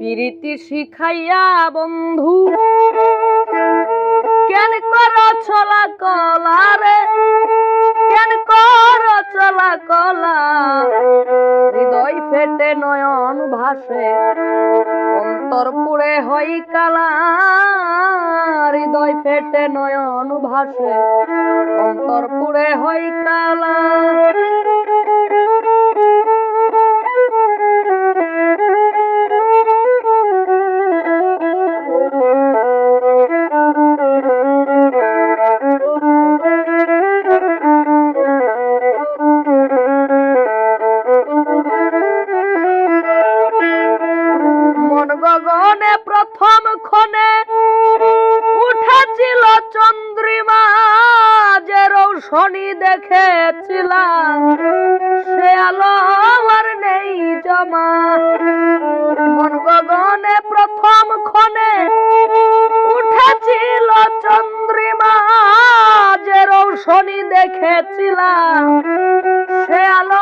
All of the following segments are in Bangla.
প্রীতি শিখাইয়া বন্ধু। কেন কর চলা কলা রে? কেন কর চলা কলা? হৃদয় ফেটে নয়ন ভাসে, অন্তর পুড়ে হই কালা। হৃদয় ফেটে নয়ন ভাসে, অন্তর পুড়ে হই কালা। যে রৌশনি দেখেছিলাম। সে আলো আর নেই জমা। মন গগনে প্রথম ক্ষণে উঠেছিল চন্দ্রিমা যে রৌশনি দেখেছিলাম। সে আলো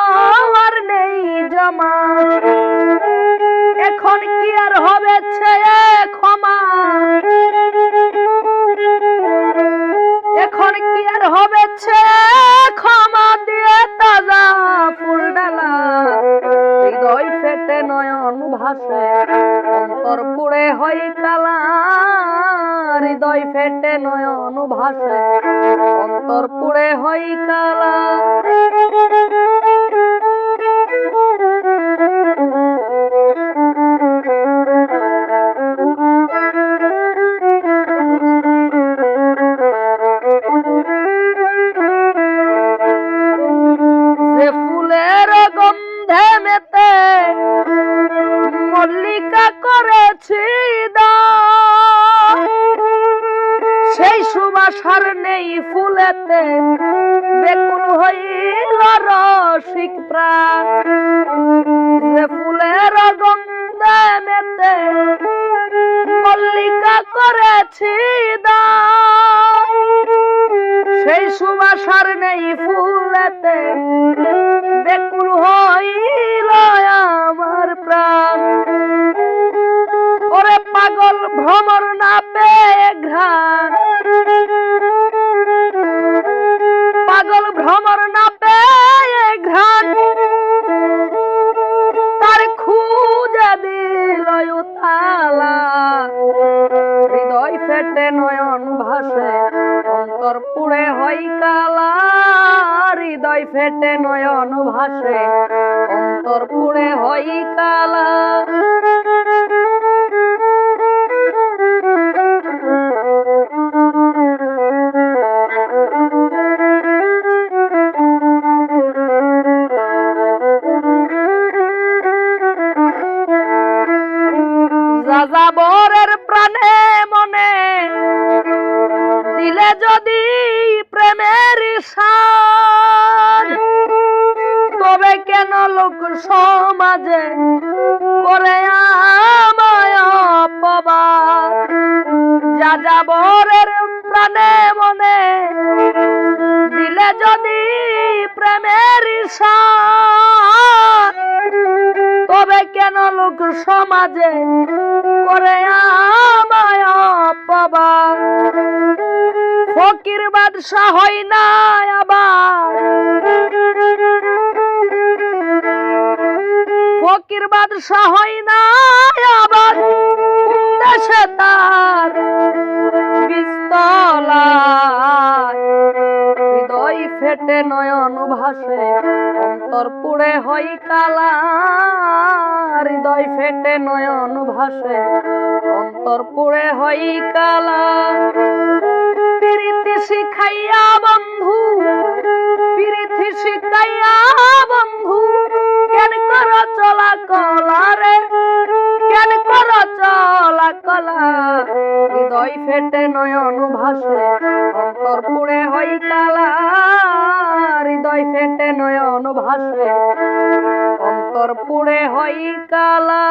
নয়ন ভাসে অন্তর পুড়ে হই কালা হৃদয় ফেটে নয়ন ভাসে অন্তর পুড়ে হই কালা সুবাসার নেই ফুলেতে, বেকুল হইল রসিক প্রাণ। যে ফুলের গন্ধে মেতে মল্লিকা করেছি। সেই সুবাসার নেই ফুলেতে বেকুল হইল আমার প্রাণ। ওরে পাগল ভ্রমর না পেয়ে ঘ্রাণ। অন্তর পুড়ে হই কালা হৃদয় ফেটে নয়ন ভাসে। অন্তর পুড়ে হই কালা লোক সমাজে করে আমায় অপবাদ। যাযাবরের প্রাণে মনে, দিলে যদি প্রেমের তবে কেন লোক সমাজে করে আমায় অপবাদ? ফকির বাদশাহ হয় না আবার। ফকির বাদশাহ হয় না আবার। দেশে তার হৃদয় ফেটে নয়ন ভাসে, অন্তর পুড়ে হই কালা। হৃদয় ফেটে নয়ন ভাসে, অন্তর পুড়ে হই কালা। প্রীতি শিখাইয়া বন্ধু, প্রীতি শিখাইয়া কলা। হৃদয় ফেটে নয়ন ভাসে, অন্তর পুড়ে হই কালা। হৃদয় ফেটে নয়ন ভাসে, অন্তর পুড়ে হই কালা।